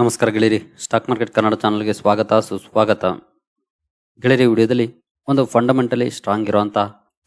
ನಮಸ್ಕಾರ ಗೆಳೆಯರಿ. Stock market Kannada ಚಾನಲ್ಗೆ ಸ್ವಾಗತ, ಸುಸ್ವಾಗತ. ಗೆಳೆಯರಿ, ವಿಡಿಯೋದಲ್ಲಿ ಒಂದು ಫಂಡಮೆಂಟಲಿ ಸ್ಟ್ರಾಂಗ್ ಇರುವಂತ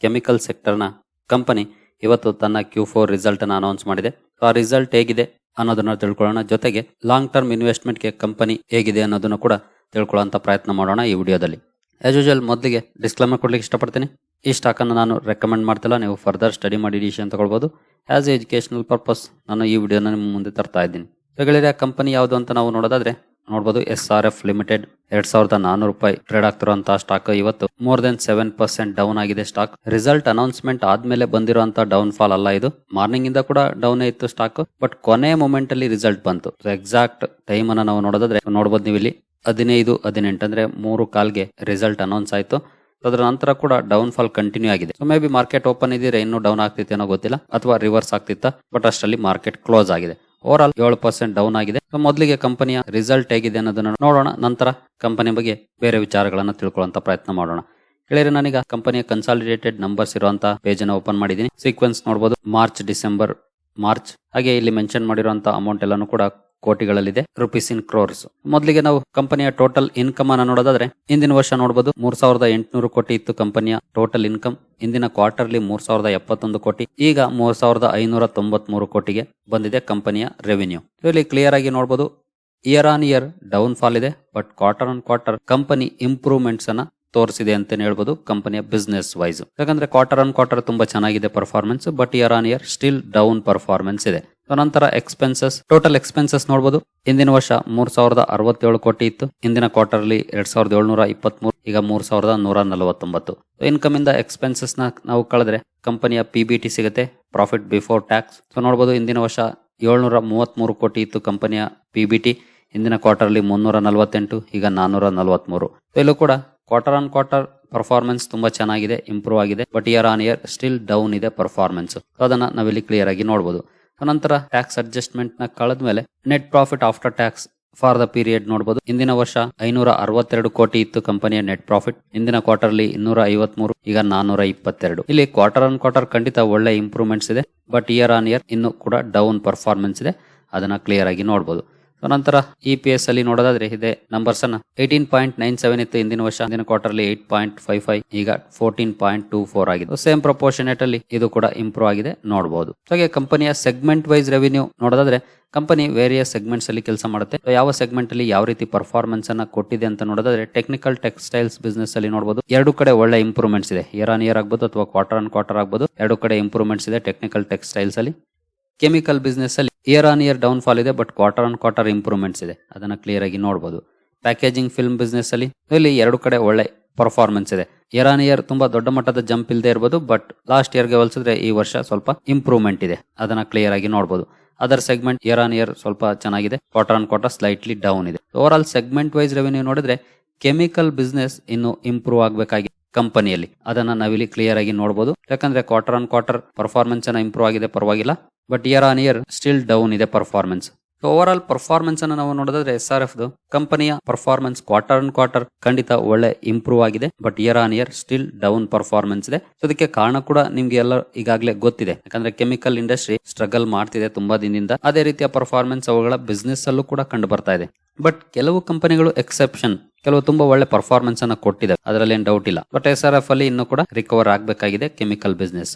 ಕೆಮಿಕಲ್ ಸೆಕ್ಟರ್ನ ಕಂಪನಿ ಇವತ್ತು ತನ್ನ ಕ್ಯೂ ಫೋರ್ ರಿಸಲ್ಟ್ ಅನ್ನು ಅನೌನ್ಸ್ ಮಾಡಿದೆ. ಆ ರಿಸಲ್ಟ್ ಹೇಗಿದೆ ಅನ್ನೋದನ್ನ ತಿಳ್ಕೊಳ್ಳೋಣ. ಜೊತೆಗೆ ಲಾಂಗ್ ಟರ್ಮ್ ಇನ್ವೆಸ್ಟ್ಮೆಂಟ್ಗೆ ಕಂಪನಿ ಹೇಗಿದೆ ಅನ್ನೋದನ್ನು ಕೂಡ ತಿಳ್ಕೊಳ್ಳೋಂಥ ಪ್ರಯತ್ನ ಮಾಡೋಣ ಈ ವಿಡಿಯೋದಲ್ಲಿ. ಆಸ್ ಯೂಶಲ್ ಮೊದಲಿಗೆ ಡಿಸ್ಕ್ಲೇಮರ್ ಕೊಡ್ಲಿಕ್ಕೆ ಇಷ್ಟಪಡ್ತೀನಿ. ಈ ಸ್ಟಾಕ್ ಅನ್ನು ನಾನು ರೆಕಮೆಂಡ್ ಮಾಡ್ತಿಲ್ಲ. ನೀವು ಫರ್ದರ್ ಸ್ಟಡಿ ಮಾಡಿ ಡಿಸಿಷನ್ ತಗೊಳ್ಬೋದು. ಆಸ್ ಎಜುಕೇಶನಲ್ ಪರ್ಪಸ್ ನಾನು ಈ ವಿಡಿಯೋನ ನಿಮ್ಮ ಮುಂದೆ ತರ್ತಾ ಇದ್ದೀನಿ. ಗೆಳೆಯರ ಕಂಪನಿ ಯಾವುದು ಅಂತ ನಾವು ನೋಡೋದಾದ್ರೆ ನೋಡಬಹುದು ಎಸ್ ಆರ್ ಎಫ್ ಲಿಮಿಟೆಡ್ ಎರಡ್ ಸಾವಿರದ ನಾನೂರು ರೂಪಾಯಿ ಟ್ರೇಡ್ ಆಗ್ತಿರುವಂತಹ ಸ್ಟಾಕ್ ಇವತ್ತು more than seven percent down ಆಗಿದೆ ಸ್ಟಾಕ್. ರಿಸಲ್ಟ್ ಅನೌನ್ಸ್ಮೆಂಟ್ ಆದ್ಮೇಲೆ ಬಂದಿರುವಂತಹ ಡೌನ್ ಫಾಲ್ ಅಲ್ಲ ಇದು. ಮಾರ್ನಿಂಗ್ ಇಂದ ಕೂಡ ಡೌನ್ ಇತ್ತು ಸ್ಟಾಕ್, ಬಟ್ ಕೊನೆ ಮೂಮೆಂಟ್ ಅಲ್ಲಿ ರಿಸಲ್ಟ್ ಬಂತು. ಎಕ್ಸಾಕ್ಟ್ ಟೈಮ್ ಅನ್ನ ನಾವು ನೋಡೋದಾದ್ರೆ ನೋಡಬಹುದು ನೀವು ಇಲ್ಲಿ ಹದಿನೈದು, ಹದಿನೆಂಟು ಅಂದ್ರೆ ಮೂರು ಕಾಲ್ಗೆ ರಿಸಲ್ಟ್ ಅನೌನ್ಸ್ ಆಯ್ತು. ಅದರ ನಂತರ ಕೂಡ ಡೌನ್ ಫಾಲ್ ಕಂಟಿನ್ಯೂ ಆಗಿದೆ. So maybe market open ಇದ್ರೆ ಇನ್ನೂ ಡೌನ್ ಆಗ್ತಿತ್ತೇನೋ ಗೊತ್ತಿಲ್ಲ, ಅಥವಾ ರಿವರ್ಸ್ ಆಗ್ತಿತ್ತ, ಬಟ್ ಅಷ್ಟರಲ್ಲಿ ಮಾರ್ಕೆಟ್ ಕ್ಲೋಸ್ ಆಗಿದೆ. ಓವರ್ ಆಲ್ ಏಳು ಪರ್ಸೆಂಟ್ ಡೌನ್ ಆಗಿದೆ. ಮೊದಲಿಗೆ ಕಂಪನಿಯ ರಿಸಲ್ಟ್ ಹೇಗಿದೆ ಅನ್ನೋದನ್ನ ನೋಡೋಣ. ನಂತರ ಕಂಪನಿ ಬಗ್ಗೆ ಬೇರೆ ವಿಚಾರಗಳನ್ನ ತಿಳ್ಕೊಳ್ಳುವಂತ ಪ್ರಯತ್ನ ಮಾಡೋಣ. ಹೇಳಿದ್ರೆ ನನಗೆ ಕಂಪನಿಯ ಕನ್ಸಾಲಿಡೇಟೆಡ್ ನಂಬರ್ಸ್ ಇರುವಂತ ಪೇಜ್ ಅನ್ನು ಓಪನ್ ಮಾಡಿದ್ದೀನಿ. ಸೀಕ್ವೆನ್ಸ್ ನೋಡಬಹುದು ಮಾರ್ಚ್ ಡಿಸೆಂಬರ್ ಮಾರ್ಚ್ ಹಾಗೆ ಇಲ್ಲಿ ಮೆನ್ಷನ್ ಮಾಡಿರುವಂತಹ ಅಮೌಂಟ್ ಎಲ್ಲಾನು ಕೂಡ ಕೋಟಿಗಳಲ್ಲಿದೆ, ರುಪೀಸ್ ಇನ್ ಕ್ರೋರ್ಸ್. ಮೊದಲಿಗೆ ನಾವು ಕಂಪನಿಯ ಟೋಟಲ್ ಇನ್ಕಮ್ ಅನ್ನ ನೋಡೋದಾದ್ರೆ, ಇಂದಿನ ವರ್ಷ ನೋಡಬಹುದು ಮೂರ್ ಸಾವಿರದ ಎಂಟುನೂರು ಕೋಟಿ ಇತ್ತು ಕಂಪನಿಯ ಟೋಟಲ್ ಇನ್ಕಮ್, ಇಂದಿನ ಕ್ವಾರ್ಟರ್ಲಿ ಮೂರ್ ಸಾವಿರದ ಎಪ್ಪತ್ತೊಂದು ಕೋಟಿ, ಈಗ ಮೂರ್ ಸಾವಿರದ ಐನೂರ ತೊಂಬತ್ ಮೂರು ಕೋಟಿಗೆ ಬಂದಿದೆ ಕಂಪನಿಯ ರೆವಿನ್ಯೂ. ಇಲ್ಲಿ ಕ್ಲಿಯರ್ ಆಗಿ ನೋಡಬಹುದು year on year down fall ಇದೆ but quarter on quarter company improvements ಅನ್ನ ತೋರಿಸಿದೆ ಅಂತ ಹೇಳ್ಬೋದು ಕಂಪನಿಯ ಬಿಸ್ನೆಸ್ ವೈಸ್ ಯಾಕಂದ್ರೆ ಕ್ವಾರ್ಟರ್ ಆನ್ ಕ್ವಾರ್ಟರ್ ತುಂಬಾ ಚೆನ್ನಾಗಿದೆ performance but year on year still down performance ಇದೆ. So, ನಂತರ ಎಕ್ಸ್ಪೆನ್ಸಸ್ ಟೋಟಲ್ ಎಕ್ಸ್ಪೆನ್ಸಸ್ ನೋಡಬಹುದು ಇಂದಿನ ವರ್ಷ ಮೂರ್ ಸಾವಿರದ ಅರವತ್ತೇಳು ಕೋಟಿ ಇತ್ತು. ಇಂದಿನ ಕ್ವಾರ್ಟರ್ಲಿ ಎರಡ್ ಸಾವಿರದ ಏಳ್ನೂರ ಇಪ್ಪತ್ಮೂರು ಈಗ ಮೂರ್ ಸಾವಿರದ ನೂರ ನಲವತ್ತೊಂಬತ್ತು. ಇನ್ಕಮ್ ಇಂದ ಎಕ್ಸ್ಪೆನ್ಸಸ್ನ ನಾವು ಕಳೆದ್ರೆ ಕಂಪನಿಯ ಪಿ ಬಿ ಟಿ ಸಿಗುತ್ತೆ ಪ್ರಾಫಿಟ್ ಬಿಫೋರ್ ಟ್ಯಾಕ್ಸ್ ಸೊ ನೋಡಬಹುದು ಇಂದಿನ ವರ್ಷ ಏಳ್ನೂರ ಮೂವತ್ಮೂರು ಕೋಟಿ ಇತ್ತು ಕಂಪನಿಯ ಪಿ ಬಿ ಟಿ ಇಂದಿನ ಕ್ವಾರ್ಟರ್ಲಿ ಮುನ್ನೂರ ನಲವತ್ತೆಂಟು ಈಗ ನಾನ್ನೂರ ನಲವತ್ಮೂರು. ಇಲ್ಲೂ ಕೂಡ ಕ್ವಾರ್ಟರ್ ಆನ್ ಕ್ವಾರ್ಟರ್ ಪರ್ಫಾರ್ಮೆನ್ಸ್ ತುಂಬಾ ಚೆನ್ನಾಗಿದೆ ಇಂಪ್ರೂವ್ ಆಗಿದೆ. But year on year still down ಇದೆ ಪರ್ಫಾರ್ಮೆನ್ಸ್ ಅದನ್ನ ನಾವಿಲ್ಲಿ ಕ್ಲಿಯರ್ ಆಗಿ ನೋಡಬಹುದು ನಂತರ ಟ್ಯಾಕ್ಸ್ ಅಡ್ಜಸ್ಟ್ಮೆಂಟ್ನ ಕಳೆದ ಮೇಲೆ net profit after tax for the period ನೋಡಬಹುದು ಇಂದಿನ ವರ್ಷ ಐನೂರ ಅರವತ್ತೆರಡು ಕೋಟಿ ಇತ್ತು ಕಂಪನಿಯ ನೆಟ್ ಪ್ರಾಫಿಟ್ ಇಂದಿನ ಕ್ವಾರ್ಟರ್ಲಿ ಇನ್ನೂರ ಐವತ್ಮೂರು ಈಗ ನಾನೂರ ಇಪ್ಪತ್ತೆರಡು ಇಲ್ಲಿ ಕ್ವಾರ್ಟರ್ ಆನ್ ಕ್ವಾರ್ಟರ್ ಖಂಡಿತ ಒಳ್ಳೆ ಇಂಪ್ರೂವ್ಮೆಂಟ್ಸ್ ಇದೆ ಬಟ್ ಇಯರ್ ಆನ್ ಇಯರ್ ಇನ್ನು ಕೂಡ ಡೌನ್ ಪರ್ಫಾರ್ಮೆನ್ಸ್ ಇದೆ. ಅದನ್ನ ಕ್ಲಿಯರ್ ಆಗಿ ನೋಡಬಹುದು ಸೊ ನಂತರ ಇ ಪಿ ಎಸ್ ಅಲ್ಲಿ ನೋಡೋದಾದ್ರೆ ಇದೆ ನಂಬರ್ಸ್ ಅನ್ನ ಏಯ್ಟೀನ್ ಪಾಯಿಂಟ್ ನೈನ್ ಸೆವೆನ್ ಇತ್ತು ಹಿಂದಿನ ವರ್ಷ ಕ್ವಾರ್ಟರ್ ಅಲ್ಲಿ ಏಟ್ ಪಾಯಿಂಟ್ ಫೈವ್ ಫೈವ್ ಈಗ ಫೋರ್ಟೀನ್ ಪಾಯಿಂಟ್ ಟೂ ಫೋರ್ ಆಗಿದೆ. ಸೇಮ್ ಪ್ರಪೋರ್ಷನೇಟ್ ಅಲ್ಲಿ ಇದು ಕೂಡ ಇಂಪ್ರೂವ್ ಆಗಿದೆ ನೋಡಬಹುದು ಹಾಗೆ ಕಂಪನಿಯ ಸೆಗ್ಮೆಂಟ್ ವೈಸ್ ರೆವಿನ್ಯೂ ನೋಡೋದಾದ್ರೆ ಕಂಪನಿ ವೇರಿಯಸ್ ಸೆಗ್ಮೆಂಟ್ಸ್ ಅಲ್ಲಿ ಕೆಲಸ ಮಾಡುತ್ತೆ. ಯಾವ ಸೆಗ್ಮೆಂಟ್ ಅಲ್ಲಿ ಯಾವ ರೀತಿ ಪರ್ಫಾರ್ಮೆನ್ಸ್ ಅನ್ನ ಕೊಟ್ಟಿದೆ ಅಂತ ನೋಡೋದಾದ್ರೆ ಟೆಕ್ನಿಕಲ್ ಟೆಕ್ಸ್ಟೈಲ್ಸ್ ಬಿಸ್ನೆಸ್ ಅಲ್ಲಿ ನೋಡಬಹುದು ಎರಡು ಕಡೆ ಒಳ್ಳೆ ಇಂಪ್ರೂವ್ಮೆಂಟ್ಸ್ ಇದೆ. ಇಯರ್ ಆನ್ ಇಯರ್ ಆಗ್ಬೋದು ಅಥವಾ ಕ್ವಾರ್ಟರ್ ಆನ್ ಕ್ವಾರ್ಟರ್ ಆಗ್ಬೋದು. ಎರಡು ಕಡೆ ಇಂಪ್ರೂವ್ಮೆಂಟ್ಸ್ ಇದೆ ಟೆಕ್ನಿಕಲ್ ಟೆಕ್ಸ್ಟೈಲ್ಸ್ ಅಲ್ಲಿ. ಕೆಮಿಕಲ್ ಬಿಸ್ನೆಸ್ ಅಲ್ಲಿ year on year down fall ಇದೆ but quarter on quarter improvements ಇದೆ. ಅದನ್ನ ಕ್ಲಿಯರ್ ಆಗಿ ನೋಡಬಹುದು ಪ್ಯಾಕೇಜಿಂಗ್ ಫಿಲ್ಮ್ ಬಿಸ್ನೆಸ್ ಅಲ್ಲಿ ಇಲ್ಲಿ ಎರಡು ಕಡೆ ಒಳ್ಳೆ ಪರ್ಫಾರ್ಮೆನ್ಸ್ ಇದೆ. ಇಯರ್ ಆನ್ ಇಯರ್ ತುಂಬಾ ದೊಡ್ಡ ಮಟ್ಟದ ಜಂಪ್ ಇಲ್ಲದೆ ಇರಬಹುದು ಬಟ್ ಲಾಸ್ಟ್ ಇಯರ್ಗೆ ಹೋಲಿಸಿದ್ರೆ ಈ ವರ್ಷ ಸ್ವಲ್ಪ ಇಂಪ್ರೂವ್ಮೆಂಟ್ ಇದೆ. ಅದನ್ನ ಕ್ಲಿಯರ್ ಆಗಿ ನೋಡಬಹುದು other segment year on year ಸ್ವಲ್ಪ ಚೆನ್ನಾಗಿದೆ quarter on quarter slightly down ಇದೆ. Overall segment wise revenue ನೋಡಿದ್ರೆ ಕೆಮಿಕಲ್ ಬಿಸ್ನೆಸ್ ಇನ್ನು ಇಂಪ್ರೂವ್ ಆಗಬೇಕಾಗಿದೆ ಕಂಪನಿಯಲ್ಲಿ. ಅದನ್ನ ನಾವಿಲ್ಲಿ ಕ್ಲಿಯರ್ ಆಗಿ ನೋಡಬಹುದು ಯಾಕಂದ್ರೆ quarter on quarter performance improve ಆಗಿದೆ, ಪರವಾಗಿಲ್ಲ. But year on year still down ಇದೆ ಪರ್ಫಾರ್ಮೆನ್ಸ್ ಓವರ್ ಆಲ್ ಪರ್ಫಾರ್ಮೆನ್ಸ್ ಅನ್ನು ನಾವು ನೋಡೋದಾದ್ರೆ ಎಸ್ ಆರ್ ಎಫ್ ಕಂಪನಿಯ ಪರ್ಫಾರ್ಮೆನ್ಸ್ ಕ್ವಾರ್ಟರ್ ಅಂಡ್ ಕ್ವಾರ್ಟರ್ ಖಂಡಿತ ಒಳ್ಳೆ ಇಂಪ್ರೂವ್ ಆಗಿದೆ. But year on year still down performance ಇದೆ. ಸೊ ಅದಕ್ಕೆ ಕಾರಣ ಕೂಡ ನಿಮ್ಗೆ ಎಲ್ಲ ಈಗಾಗಲೇ ಗೊತ್ತಿದೆ. ಯಾಕಂದ್ರೆ ಕೆಮಿಕಲ್ ಇಂಡಸ್ಟ್ರಿ ಸ್ಟ್ರಗಲ್ ಮಾಡ್ತಿದೆ ತುಂಬಾ ದಿನದಿಂದ. ಅದೇ ರೀತಿಯ ಪರ್ಫಾರ್ಮೆನ್ಸ್ ಅವುಗಳ ಬಿಸ್ನೆಸ್ ಅಲ್ಲೂ ಕೂಡ ಕಂಡು ಬರ್ತಾ ಇದೆ. ಬಟ್ ಕೆಲವು ಕಂಪನಿಗಳು ಎಕ್ಸೆಪ್ಷನ್ ಕೆಲವು ತುಂಬಾ ಒಳ್ಳೆ ಪರ್ಫಾರ್ಮೆನ್ಸ್ ಅನ್ನ ಕೊಟ್ಟಿದೆ ಅದರಲ್ಲಿ ಏನ್ ಡೌಟ್ ಇಲ್ಲ. ಬಟ್ ಎಸ್ ಆರ್ ಎಫ್ ಅಲ್ಲಿ ಇನ್ನೂ ಕೂಡ ರಿಕವರ್ ಆಗಬೇಕಾಗಿದೆ ಕೆಮಿಕಲ್ ಬಿಸ್ನೆಸ್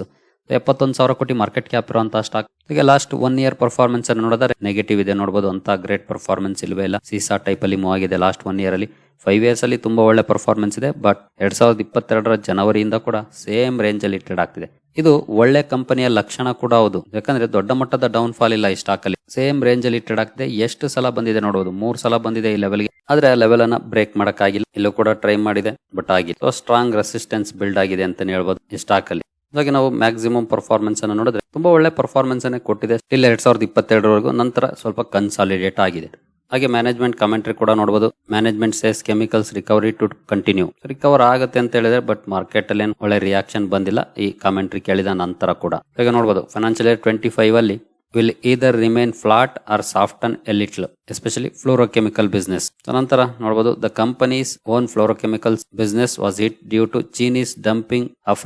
ಎಪ್ಪತ್ತೊಂದು ಸಾವಿರ ಕೋಟಿ ಮಾರ್ಕೆಟ್ ಕ್ಯಾಪ್ ಇರುವಂತಹ ಸ್ಟಾಕ್ ಈಗ ಲಾಸ್ಟ್ ಒನ್ ಇಯರ್ ಪರ್ಫಾರ್ಮೆನ್ಸ್ ಅನ್ನು ನೋಡಿದ್ರೆ ನೆಗೆಟಿವ್ ಇದೆ ನೋಡಬಹುದು ಅಂತ ಗ್ರೇಟ್ ಪರ್ಫಾರ್ಮೆನ್ಸ್ ಇಲ್ವೇ ಇಲ್ಲ. ಸೀಸಾ ಟೈಪ್ ಅಲ್ಲಿ ಮೂವ್ ಆಗಿದೆ ಲಾಸ್ಟ್ ಒನ್ ಇಯರ್ ಅಲ್ಲಿ. ಫೈವ್ ಇಯರ್ಸ್ ಅಲ್ಲಿ ತುಂಬಾ ಒಳ್ಳೆ ಪರ್ಫಾರ್ಮೆನ್ಸ್ ಇದೆ ಬಟ್ ಎರಡ್ ಸಾವಿರದ ಇಪ್ಪತ್ತೆರಡರ ಜನವರಿಯಿಂದ ಕೂಡ ಸೇಮ್ ರೇಂಜ್ ಅಲ್ಲಿ ಟ್ರೇಡ್ ಆಗ್ತಿದೆ. ಇದು ಒಳ್ಳೆ ಕಂಪನಿಯ ಲಕ್ಷಣ ಕೂಡ ಹೌದು. ಯಾಕಂದ್ರೆ ದೊಡ್ಡ ಮಟ್ಟದ ಡೌನ್ ಫಾಲ್ ಇಲ್ಲ ಈ ಸ್ಟಾಕ್ ಅಲ್ಲಿ. ಸೇಮ್ ರೇಂಜ್ ಅಲ್ಲಿ ಟ್ರೇಡ್ ಆಗ್ತಿದೆ. ಎಷ್ಟು ಸಲ ಬಂದಿದೆ ನೋಡಬಹುದು ಮೂರ್ ಸಲ ಬಂದಿದೆ ಈ ಲೆವೆಲ್ಗೆ ಆದ್ರೆ ಆ ಲೆವೆಲ್ ಅನ್ನ ಬ್ರೇಕ್ ಮಾಡಕ್ಕಾಗಿಲ್ಲ. ಇಲ್ಲೂ ಕೂಡ ಟ್ರೈ ಮಾಡಿದೆ ಬಟ್ ಆಗಿಲ್ಲ. ಸ್ಟ್ರಾಂಗ್ ರೆಸಿಸ್ಟೆನ್ಸ್ ಬಿಲ್ಡ್ ಆಗಿದೆ ಅಂತ ಹೇಳ್ಬೋದು ಈ ಸ್ಟಾಕ್ ಅಲ್ಲಿ. ಹಾಗೆ ನಾವು ಮ್ಯಾಕ್ಸಿಮಮ್ ಪರ್ಫಾರ್ಮೆನ್ಸ್ ಅನ್ನು ನೋಡಿದ್ರೆ ತುಂಬಾ ಒಳ್ಳೆ ಪರ್ಫಾರ್ಮೆನ್ಸ್ ಅನ್ನೇ ಕೊಟ್ಟಿದೆ. ಸ್ಟಿಲ್ ಎರಡ್ ಸಾವಿರದ ಇಪ್ಪತ್ತೆರಡರವರೆಗೂ ನಂತರ ಸ್ವಲ್ಪ ಕನ್ಸಾಲಿಡೇಟ್ ಆಗಿದೆ. ಹಾಗೆ ಮ್ಯಾನೇಜ್ಮೆಂಟ್ ಕಮೆಂಟ್ರಿ ಕೂಡ ನೋಡಬಹುದು management says chemicals recovery to continue recover ಆಗುತ್ತೆ ಅಂತ ಹೇಳಿದ್ರೆ ಬಟ್ ಮಾರ್ಕೆಟ್ ಅಲ್ಲಿ ಏನು ಒಳ್ಳೆ ರಿಯಾಕ್ಷನ್ ಬಂದಿಲ್ಲ. ಈ ಕಮೆಂಟ್ರಿ ಕೇಳಿದ ನಂತರ ಕೂಡ. ಈಗ ನೋಡಬಹುದು ಫೈನಾನ್ಷಿಯಲ್ ಇಯರ್ ಟ್ವೆಂಟಿ ಫೈವ್ ಅಲ್ಲಿ will either remain flat or soften a a little especially fluorochemical business ನಂತರ ನೋಡಬಹುದು the company's own fluorochemicals business was it due to Chinese dumping of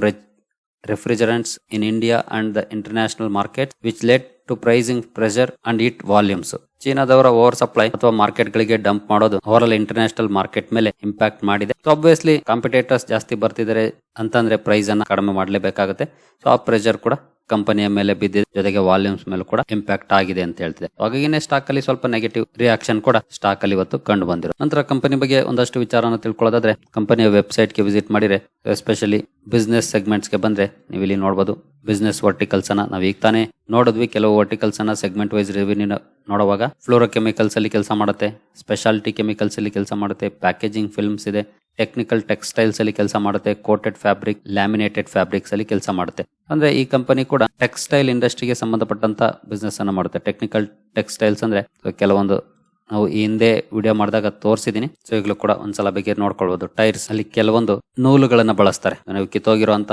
refrigerants in India and the international market, which led to pricing pressure and it volumes ಚೀನಾದವರ over supply ಅಥವಾ market ಗಳಿಗೆ dump ಮಾಡೋದು over international market ಮೇಲೆ impact ಮಾಡಿದೆ. So obviously competitors ಜಾಸ್ತಿ ಬರ್ತಿದ್ದಾರೆ ಅಂತಂದ್ರೆ price ಅನ್ನ ಕಡಿಮೆ ಮಾಡಲೇಬೇಕಾಗುತ್ತೆ. ಸೊ ಆ ಪ್ರೆಷರ್ ಕೂಡ ಕಂಪನಿಯ ಮೇಲೆ ಬಿದ್ದಿದೆ. ಜೊತೆಗೆ ವಾಲ್ಯೂಮ್ಸ್ ಮೇಲೆ ಕೂಡ ಇಂಪ್ಯಾಕ್ಟ್ ಆಗಿದೆ ಅಂತ ಹೇಳ್ತಿದೆ. ಹಾಗಾಗಿನೇ ಸ್ಟಾಕ್ ಅಲ್ಲಿ ಸ್ವಲ್ಪ ನೆಗೆಟಿವ್ ರಿಯಾಕ್ಷನ್ ಕೂಡ ಸ್ಟಾಕ್ ಅಲ್ಲಿ ಇವತ್ತು ಕಂಡು ಬಂದಿರೋ ನಂತರ ಕಂಪನಿ ಬಗ್ಗೆ ಒಂದಷ್ಟು ವಿಚಾರನ ತಿಳ್ಕೊಳ್ಳೋದಾದ್ರೆ, ಕಂಪನಿಯ ವೆಬ್ಸೈಟ್ಗೆ ವಿಸಿಟ್ ಮಾಡಿದ್ರೆ ಎಸ್ಪೆಷಲಿ ಬಿಸ್ನೆಸ್ ಸೆಗ್ಮೆಂಟ್ಸ್ಗೆ ಬಂದ್ರೆ ನೀವು ಇಲ್ಲಿ ನೋಡಬಹುದು ಬಿಸ್ನೆಸ್ ವರ್ಟಿಕಲ್ಸ್ ಅನ್ನ ನಾವು ಈಗ ತಾನೇ ನೋಡಿದ್ವಿ. ಕೆಲವು ವರ್ಟಿಕಲ್ಸ್ ಅನ್ನ ಸೆಗ್ಮೆಂಟ್ ವೈಸ್ ರೆವಿನ್ಯೂ ನೋಡುವಾಗ ಫ್ಲೋರೋ ಕೆಮಿಕಲ್ಸ್ ಅಲ್ಲಿ ಕೆಲಸ ಮಾಡುತ್ತೆ ಸ್ಪೆಷಾಲಿಟಿ ಕೆಮಿಕಲ್ಸ್ ಅಲ್ಲಿ ಕೆಲಸ ಮಾಡುತ್ತೆ ಪ್ಯಾಕೇಜಿಂಗ್ ಫಿಲ್ಮ್ಸ್ ಇದೆ. ಟೆಕ್ನಿಕಲ್ ಟೆಕ್ಸ್ಟೈಲ್ಸ್ ಅಲ್ಲಿ ಕೆಲಸ ಮಾಡುತ್ತೆ ಕೋಟೆಡ್ ಫ್ಯಾಬ್ರಿಕ್ ಲ್ಯಾಮಿನೇಟೆಡ್ ಫ್ಯಾಬ್ರಿಕ್ಸ್ ಅಲ್ಲಿ ಕೆಲಸ ಮಾಡುತ್ತೆ. ಅಂದ್ರೆ ಈ ಕಂಪನಿ ಕೂಡ ಟೆಕ್ಸ್ಟೈಲ್ ಇಂಡಸ್ಟ್ರಿಗೆ ಸಂಬಂಧಪಟ್ಟಂತ ಬಿಸ್ನೆಸ್ ಅನ್ನ ಮಾಡುತ್ತೆ. ಟೆಕ್ನಿಕಲ್ ಟೆಕ್ಸ್ಟೈಲ್ಸ್ ಅಂದ್ರೆ ಕೆಲವೊಂದು ನಾವು ಈ ಹಿಂದೆ ವಿಡಿಯೋ ಮಾಡಿದಾಗ ತೋರಿಸಿದೀನಿ. ಸೊ ಈಗಲೂ ಕೂಡ ಒಂದ್ಸಲ ಬಗ್ಗೆ ನೋಡ್ಕೊಳ್ಬಹುದು ಟೈರ್ಸ್ ಅಲ್ಲಿ ಕೆಲವೊಂದು ನೂಲುಗಳನ್ನ ಬಳಸ್ತಾರೆ. ನೀವು ಕಿತ್ತೋಗಿರುವಂತ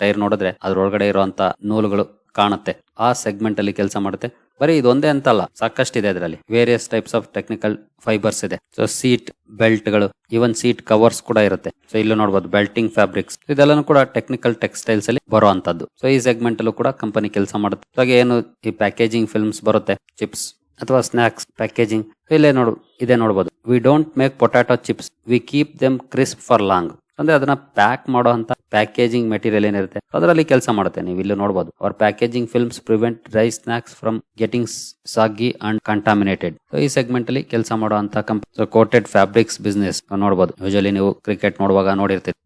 ಟೈರ್ ನೋಡಿದ್ರೆ ಅದ್ರೊಳಗಡೆ ಇರುವಂತ ನೂಲುಗಳು ಕಾಣುತ್ತೆ. ಆ ಸೆಗ್ಮೆಂಟ್ ಅಲ್ಲಿ ಕೆಲಸ ಮಾಡುತ್ತೆ. ಬರೀ ಇದೊಂದೇ ಅಂತಲ್ಲ, ಸಾಕಷ್ಟಿದೆ ಅದರಲ್ಲಿ. Various types of technical fibres ಇದೆ. ಸೊ ಸೀಟ್ ಬೆಲ್ಟ್ಗಳು ಇವನ್ ಸೀಟ್ ಕವರ್ಸ್ ಕೂಡ ಇರುತ್ತೆ. ಸೊ ಇಲ್ಲೂ ನೋಡಬಹುದು ಬೆಲ್ಟಿಂಗ್ ಫ್ಯಾಬ್ರಿಕ್ಸ್ ಇದೆಲ್ಲನೂ ಕೂಡ ಟೆಕ್ನಿಕಲ್ ಟೆಕ್ಸ್ಟೈಲ್ಸ್ ಅಲ್ಲಿ ಬರುವಂತದ್ದು ಸೊ ಈ ಸೆಗ್ಮೆಂಟ್ ಅಲ್ಲೂ ಕೂಡ ಕಂಪನಿ ಕೆಲಸ ಮಾಡುತ್ತೆ. ಹಾಗೆ ಏನು ಈ ಪ್ಯಾಕೇಜಿಂಗ್ ಫಿಲ್ಮ್ಸ್ ಬರುತ್ತೆ? ಚಿಪ್ಸ್ ಅಥವಾ ಸ್ನಾಕ್ಸ್ ಪ್ಯಾಕೇಜಿಂಗ್ ಇಲ್ಲೇ ನೋಡು, ಇದೇ ನೋಡಬಹುದು we don't make potato chips we keep them crisp for long ಅಂದ್ರೆ ಅದನ್ನ ಪ್ಯಾಕ್ ಮಾಡೋ ಅಂತ ಪ್ಯಾಕೇಜಿಂಗ್ ಮೆಟೀರಿಯಲ್ ಏನಿರುತ್ತೆ, ಅದರಲ್ಲಿ ಕೆಲಸ ಮಾಡುತ್ತೆ. ನೀವು ಇಲ್ಲಿ ನೋಡಬಹುದು ಅವ್ರ packaging films, prevent, dry snacks from getting soggy and contaminated. ಈ ಸೆಗ್ಮೆಂಟ್ ಅಲ್ಲಿ ಕೆಲಸ ಮಾಡೋ ಅಂತ ಕಂಪನಿ ಕೋಟೆಡ್ ಫ್ಯಾಬ್ರಿಕ್ಸ್ ಬಿಸ್ನೆಸ್ ನೋಡಬಹುದು ಯೂಶಲಿ ನೀವು ಕ್ರಿಕೆಟ್ ನೋಡುವಾಗ ನೋಡಿರ್ತೀರಿ.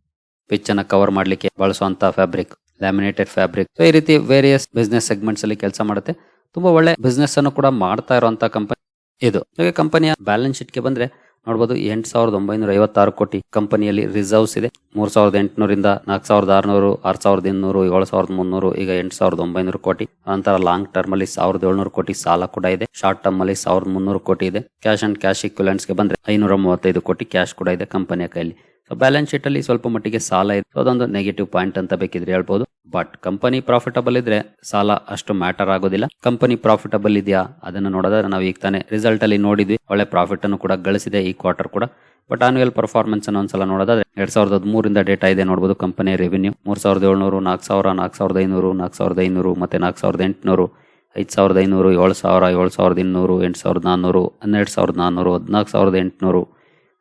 ಪಿಚ್ ಅನ್ನ ಕವರ್ ಮಾಡ್ಲಿಕ್ಕೆ ಬಳಸುವಂತ ಫ್ಯಾಬ್ರಿಕ್ ಲ್ಯಾಮಿನೇಟೆಡ್ ಫ್ಯಾಬ್ರಿಕ್. ಈ ರೀತಿ ವೇರಿಯಸ್ ಬಿಸ್ನೆಸ್ ಸೆಗ್ಮೆಂಟ್ಸ್ ಅಲ್ಲಿ ಕೆಲಸ ಮಾಡುತ್ತೆ. ತುಂಬಾ ಒಳ್ಳೆ ಬಿಸ್ನೆಸ್ ಅನ್ನು ಕೂಡ ಮಾಡ್ತಾ ಇರುವಂತ ಕಂಪನಿ ಇದು. ಹಾಗೆ ಕಂಪನಿಯ ಬ್ಯಾಲೆನ್ಸ್ ಶೀಟ್ಗೆ ಬಂದ್ರೆ ನೋಡಬಹುದು ಎಂಟು ಸಾವಿರದ ಒಂಬೈನೂರ ಐವತ್ತಾರು ಕೋಟಿ ಕಂಪನಿಯಲ್ಲಿ ರಿಸರ್ವ್ಸ್ ಇದೆ. ಮೂರ್ ಸಾವಿರದ ಎಂಟುನೂರಿಂದ ನಾಲ್ಕು ಸಾವಿರದ ಆರುನೂರು, ಆರ್ ಸಾವಿರದ ಇನ್ನೂರು, ಏಳು ಸಾವಿರದ ಮುನ್ನೂರು, ಈಗ ಎಂಟು ಸಾವಿರದ ಒಂಬೈನೂರು ಕೋಟಿ. ನಂತರ ಲಾಂಗ್ ಟರ್ಮ್ ಅಲ್ಲಿ ಸಾವಿರದ ಏಳ್ನೂರು ಕೋಟಿ ಸಾಲ ಕೂಡ ಇದೆ. ಶಾರ್ಟ್ ಟರ್ಮ್ ಅಲ್ಲಿ ಸಾವಿರದ ಮುನ್ನೂರು ಕೋಟಿ ಇದೆ. ಕ್ಯಾಶ್ ಅಂಡ್ ಕ್ಯಾಶ್ ಇಕ್ವಿಲೆಂಟ್ಸ್ಗೆ ಬಂದ್ರೆ ಐನೂರ ಮೂವತ್ತೈದು ಕೋಟಿ ಕ್ಯಾಶ್ ಕೂಡ ಇದೆ ಕಂಪನಿಯ ಕೈಯಲ್ಲಿ. ಬ್ಯಾಲೆನ್ಸ್ ಶೀಟ್ ಅಲ್ಲಿ ಸ್ವಲ್ಪ ಮಟ್ಟಿಗೆ ಸಾಲ ಇದೆ. ಅದೊಂದು ನೆಗೆಟಿವ್ ಪಾಯಿಂಟ್ ಅಂತ ಬೇಕಿದ್ರೆ ಹೇಳ್ಬೋದು. ಬಟ್ ಕಂಪನಿ ಪ್ರಾಫಿಟಬಲ್ ಇದ್ರೆ ಸಾಲ ಅಷ್ಟು ಮ್ಯಾಟರ್ ಆಗೋದಿಲ್ಲ. ಕಂಪನಿ ಪ್ರಾಫಿಟಬಲ್ ಇದೆಯಾ? ಅದನ್ನು ನೋಡೋದಾದ್ರೆ ನಾವು ಈಗ ತಾನೇ ರಿಸಲ್ಟ್ ಅಲ್ಲಿ ನೋಡಿದ್ವಿ. ಒಳ್ಳೆ ಪ್ರಾಫಿಟ್ ಅನ್ನು ಕೂಡ ಗಳಿಸಿದೆ ಈ ಕ್ವಾರ್ಟರ್ ಕೂಡ. ಬಟ್ ಆನ್ಯುವಲ್ ಪರ್ಫಾರ್ಮೆನ್ಸ್ ಅನ್ನು ಒಂದ್ಸಲ ನೋಡೋದಾದ್ರೆ ಎರಡ್ ಸಾವಿರದ ಹದಿಮೂರಿಂದ ಡೇಟಾ ಇದೆ ನೋಡಬಹುದು ಕಂಪನಿ ರೆವಿನ್ಯೂ ಮೂರ್ ಸಾವಿರದ ಏಳ್ನೂರು ನಾಲ್ಕು ಸಾವಿರ ನಾಲ್ಕು ಸಾವಿರದ ಐನೂರು ನಾಲ್ಕು ಸಾವಿರದ ಐನೂರು, ಮತ್ತೆ ನಾಲ್ಕು ಸಾವಿರದ ಎಂಟುನೂರು, ಐದು ಸಾವಿರದ ಐನೂರು, ಏಳು ಸಾವಿರ, ಏಳು ಸಾವಿರದ ಇನ್ನೂರು, ಎಂಟು ಸಾವಿರದ ನಾನ್ನೂರು, ಹನ್ನೆರಡು ಸಾವಿರದ ನಾನ್ನೂರು ಹದಿನಾಲ್ಕು ಸಾವಿರದ ಎಂಟುನೂರು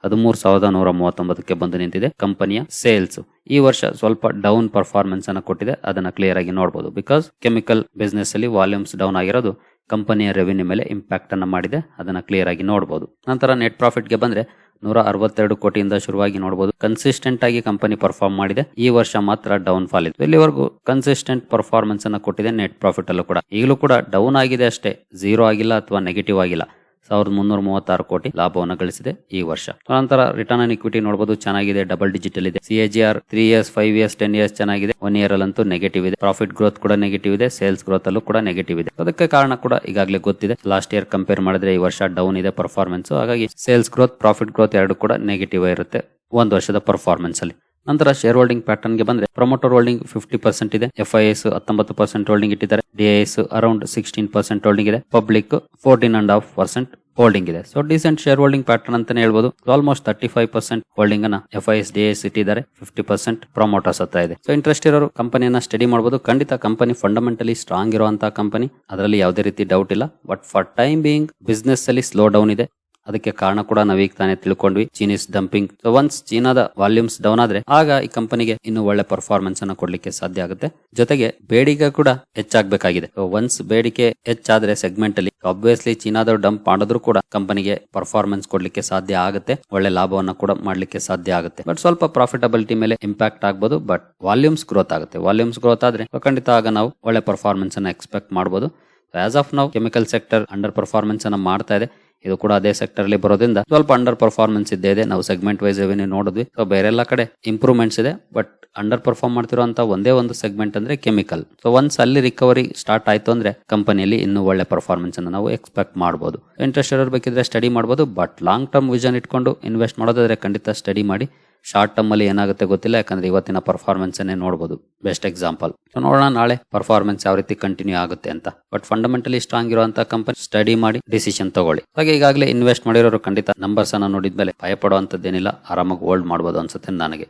ಹದಿಮೂರು ಸಾವಿರದ ನೂರ ಮೂವತ್ತೊಂಬತ್ತಕ್ಕೆ ಬಂದು ನಿಂತಿದೆ ಕಂಪನಿಯ ಸೇಲ್ಸ್. ಈ ವರ್ಷ ಸ್ವಲ್ಪ ಡೌನ್ ಪರ್ಫಾರ್ಮೆನ್ಸ್ ಅನ್ನು ಕೊಟ್ಟಿದೆ. ಅದನ್ನ ಕ್ಲಿಯರ್ ಆಗಿ ನೋಡಬಹುದು ಬಿಕಾಸ್ ಕೆಮಿಕಲ್ ಬಿಸ್ನೆಸ್ ಅಲ್ಲಿ ವಾಲ್ಯೂಮ್ಸ್ ಡೌನ್ ಆಗಿರೋದು ಕಂಪನಿಯ ರೆವಿನ್ಯೂ ಮೇಲೆ ಇಂಪ್ಯಾಕ್ಟ್ ಅನ್ನು ಮಾಡಿದೆ. ಅದನ್ನ ಕ್ಲಿಯರ್ ಆಗಿ ನೋಡಬಹುದು ನಂತರ ನೆಟ್ ಪ್ರಾಫಿಟ್ಗೆ ಬಂದ್ರೆ ನೂರ ಅರವತ್ತೆರಡು ಕೋಟಿಯಿಂದ ಶುರುವಾಗಿ ನೋಡಬಹುದು ಕನ್ಸಿಸ್ಟೆಂಟ್ ಆಗಿ ಕಂಪನಿ ಪರ್ಫಾರ್ಮ್ ಮಾಡಿದೆ. ಈ ವರ್ಷ ಮಾತ್ರ ಡೌನ್ ಫಾಲ್ ಇದೆ ಇಲ್ಲಿವರೆಗೂ ಕನ್ಸಿಸ್ಟೆಂಟ್ ಪರ್ಫಾರ್ಮೆನ್ಸ್ ಅನ್ನು ಕೊಟ್ಟಿದೆ ನೆಟ್ ಪ್ರಾಫಿಟ್ ಅಲ್ಲೂ ಕೂಡ. ಈಗಲೂ ಕೂಡ ಡೌನ್ ಆಗಿದೆ ಅಷ್ಟೇ. ಝೀರೋ ಆಗಿಲ್ಲ ಅಥವಾ ನೆಗೆಟಿವ್ ಆಗಿಲ್ಲ. ಸಾವಿರದ ಮುನ್ನೂರ ಮೂವತ್ತಾರು ಕೋಟಿ ಲಾಭವನ್ನು ಗಳಿಸಿದೆ ಈ ವರ್ಷ. ನಂತರ ರಿಟರ್ನ್ ಆನ್ ಇಕ್ವಿಟಿ ನೋಡಬಹುದು ಚೆನ್ನಾಗಿದೆ ಡಬಲ್ ಡಿಜಿಟಲ್ ಇದೆ CAGR three years five years ten years ಚೆನ್ನಾಗಿದೆ. ಒನ್ ಇಯರ್ ಅಲ್ಲಂತೂ ನೆಗೆಟಿವ್ ಇದೆ. ಪ್ರಾಫಿಟ್ ಗ್ರೋತ್ ಕೂಡ ನೆಗೆಟಿವ್ ಇದೆ. ಸೇಲ್ಸ್ ಗ್ರೋತ್ ಅಲ್ಲೂ ಕೂಡ ನೆಗೆಟಿವ್ ಇದೆ. ಅದಕ್ಕೆ ಕಾರಣ ಕೂಡ ಈಗಾಗಲೇ ಗೊತ್ತಿದೆ. ಲಾಸ್ಟ್ ಇಯರ್ ಕಂಪೇರ್ ಮಾಡಿದ್ರೆ ಈ ವರ್ಷ ಡೌನ್ ಇದೆ ಪರ್ಫಾರ್ಮೆನ್ಸ್ ಹಾಗಾಗಿ ಸೇಲ್ಸ್ ಗ್ರೋತ್ ಪ್ರಾಫಿಟ್ ಗ್ರೋತ್ ಎರಡು ಕೂಡ ನೆಗೆಟಿವ್ ಇರುತ್ತೆ. ಒಂದು ವರ್ಷದ ಪರ್ಫಾರ್ಮೆನ್ಸ್ ಅಲ್ಲಿ. ನಂತರ ಶೇರ್ ಹೋಲ್ಡಿಂಗ್ ಪ್ಯಾಟರ್ನ್ಗೆ ಬಂದ್ರೆ ಪ್ರೊಮೋಟರ್ ಹೋಲ್ಡಿಂಗ್ ಫಿಫ್ಟಿ ಪರ್ಸೆಂಟ್ ಇದೆ ಎಫ್ಐಎಸ್ ಹತ್ತೊಂಬತ್ತು ಪರ್ಸೆಂಟ್ ಹೋಲ್ಡಿಂಗ್ ಇಟ್ಟಿದ್ದಾರೆ DIIs around sixteen percent holding ಇದೆ public fourteen and half percent holding ಇದೆ. So decent share holding pattern ಅಂತಾನೆ ಹೇಳ್ಬೋದು. Almost thirty five percent holding ಅನ್ನ F I S D S ಇಟ್ಟಿದ್ದಾರೆ fifty percent promoters ಹತ್ರ ಇದೆ. So interest ಇರೋರು ಕಂಪನಿಯನ್ನ ಸ್ಟಡಿ ಮಾಡಬಹುದು ಖಂಡಿತ ಕಂಪನಿ ಫಂಡಮೆಂಟಲಿ ಸ್ಟ್ರಾಂಗ್ ಇರುವಂತಹ ಕಂಪನಿ ಅದರಲ್ಲಿ ಯಾವುದೇ ರೀತಿ ಡೌಟ್ ಇಲ್ಲ. But for time being business ಅಲ್ಲಿ ಸ್ಲೋ ಡೌನ್ ಇದೆ. ಅದಕ್ಕೆ ಕಾರಣ ಕೂಡ ನಾವೀಗ ತಾನೇ ತಿಳ್ಕೊಂಡ್ವಿ. ಚೀನೀಸ್ ಡಂಪಿಂಗ್ ಸೊ ಒನ್ಸ್ ಚೀನಾದ ವಾಲ್ಯೂಮ್ಸ್ ಡೌನ್ ಆದ್ರೆ, ಆಗ ಈ ಕಂಪನಿಗೆ ಇನ್ನು ಒಳ್ಳೆ ಪರ್ಫಾರ್ಮೆನ್ಸ್ ಅನ್ನ ಕೊಡ್ಲಿಕ್ಕೆ ಸಾಧ್ಯ ಆಗುತ್ತೆ. ಜೊತೆಗೆ ಬೇಡಿಕೆ ಕೂಡ ಹೆಚ್ಚಾಗಬೇಕಾಗಿದೆ. ಒನ್ಸ್ ಬೇಡಿಕೆ ಹೆಚ್ಚಾದ್ರೆ ಸೆಗ್ಮೆಂಟ್ ಅಲ್ಲಿ ಆಬ್ವಿಯಸ್ಲಿ ಚೀನಾದವ್ರು ಡಂಪ್ ಮಾಡಿದ್ರು ಕೂಡ ಕಂಪನಿಗೆ ಪರ್ಫಾರ್ಮೆನ್ಸ್ ಕೊಡ್ಲಿಕ್ಕೆ ಸಾಧ್ಯ ಆಗುತ್ತೆ. ಒಳ್ಳೆ ಲಾಭವನ್ನ ಕೂಡ ಮಾಡ್ಲಿಕ್ಕೆ ಸಾಧ್ಯ ಆಗುತ್ತೆ. ಬಟ್ ಸ್ವಲ್ಪ ಪ್ರಾಫಿಟಬಿಲಿಟಿ ಮೇಲೆ ಇಂಪ್ಯಾಕ್ಟ್ ಆಗ್ಬೋದು ಬಟ್ ವಾಲ್ಯೂಮ್ಸ್ ಗ್ರೋತ್ ಆಗುತ್ತೆ. ವಾಲ್ಯೂಮ್ಸ್ ಗ್ರೋತ್ ಆದ್ರೆ ಖಂಡಿತ ಆಗ ನಾವು ಒಳ್ಳೆ ಪರ್ಫಾರ್ಮೆನ್ಸ್ ಅನ್ನ ಎಕ್ಸ್ಪೆಕ್ಟ್ ಮಾಡಬಹುದು ಆಸ್ ಆಫ್ ನಾವು ಕೆಮಿಕಲ್ ಸೆಕ್ಟರ್ ಅಂಡರ್ ಪರ್ಫಾರ್ಮೆನ್ಸ್ ಅನ್ನ ಮಾಡ್ತಾ ಇದೆ. ಇದು ಕೂಡ ಅದೇ ಸೆಕ್ಟರ್ ಅಲ್ಲಿ ಬರೋದ್ರಿಂದ ಸ್ವಲ್ಪ ಅಂಡರ್ ಪರ್ಫಾರ್ಮೆನ್ಸ್ ಇದ್ದೇ ಇದೆ. ನಾವು ಸೆಗ್ಮೆಂಟ್ ವೈಸ್ ರೆವೆನ್ಯೂ ನೋಡಿದ್ವಿ. ಸೊ ಬೇರೆಲ್ಲ ಕಡೆ ಇಂಪ್ರೂವ್ಮೆಂಟ್ಸ್ ಇದೆ. ಬಟ್ ಅಂಡರ್ ಪರ್ಫಾರ್ಮ್ ಮಾಡ್ತಿರುವಂತ ಒಂದೇ ಒಂದು ಸೆಗ್ಮೆಂಟ್ ಅಂದ್ರೆ ಕೆಮಿಕಲ್ ಸೊ ಒನ್ಸ್ ಅಲ್ಲಿ ರಿಕವರಿ ಸ್ಟಾರ್ಟ್ ಆಯ್ತು ಅಂದ್ರೆ ಕಂಪನಿಯಲ್ಲಿ ಇನ್ನೂ ಒಳ್ಳೆ ಪರ್ಫಾರ್ಮೆನ್ಸ್ ಅನ್ನು ನಾವು ಎಕ್ಸ್ಪೆಕ್ಟ್ ಮಾಡಬಹುದು ಇಂಟ್ರೆಸ್ಟ್ ಇರೋರು ಬೇಕಿದ್ರೆ ಸ್ಟಡಿ ಮಾಡಬಹುದು ಬಟ್ ಲಾಂಗ್ ಟರ್ಮ್ ವಿಷನ್ ಇಟ್ಕೊಂಡು ಇನ್ವೆಸ್ಟ್ ಮಾಡೋದಾದ್ರೆ ಖಂಡಿತ ಸ್ಟಡಿ ಮಾಡಿ. ಶಾರ್ಟ್ ಟರ್ಮ್ ಅಲ್ಲಿ ಏನಾಗುತ್ತೆ ಗೊತ್ತಿಲ್ಲ, ಯಾಕಂದ್ರೆ ಇವತ್ತಿನ ಪರ್ಫಾರ್ಮೆನ್ಸ್ ಅನ್ನೇ ನೋಡಬಹುದು ಬೆಸ್ಟ್ ಎಕ್ಸಾಂಪಲ್ ಸೊ ನೋಡೋಣ ನಾಳೆ ಪರ್ಫಾರ್ಮೆನ್ಸ್ ಯಾವ ರೀತಿ ಕಂಟಿನ್ಯೂ ಆಗುತ್ತೆ ಅಂತ. ಬಟ್ ಫಂಡಮೆಂಟಲಿ ಸ್ಟ್ರಾಂಗ್ ಇರುವಂತಹ ಕಂಪನಿ ಸ್ಟಡಿ ಮಾಡಿ ಡಿಸಿಷನ್ ತಗೊಳ್ಳಿ. ಹಾಗೆ ಈಗಾಗಲೇ ಇನ್ವೆಸ್ಟ್ ಮಾಡಿರೋರು ಖಂಡಿತ ನಂಬರ್ಸ್ ಅನ್ನ ನೋಡಿದ್ಮೇಲೆ ಭಯ ಪಡುವಂತದ್ದೇನಿಲ್ಲ ಆರಾಮಾಗಿ ಹೋಲ್ಡ್ ಮಾಡಬಹುದು ಅನ್ಸುತ್ತೆ ನನಗೆ.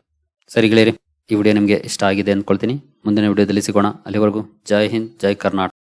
ಸರಿ ಗೆಳೆಯರಿ, ಈ ವಿಡಿಯೋ ನಿಮಗೆ ಇಷ್ಟ ಆಗಿದೆ ಅಂದ್ಕೊಳ್ತೀನಿ. ಮುಂದಿನ ವಿಡಿಯೋದಲ್ಲಿ ಸಿಗೋಣ. ಅಲ್ಲಿವರೆಗೂ ಜೈ ಹಿಂದ್, ಜೈ ಕರ್ನಾಟಕ.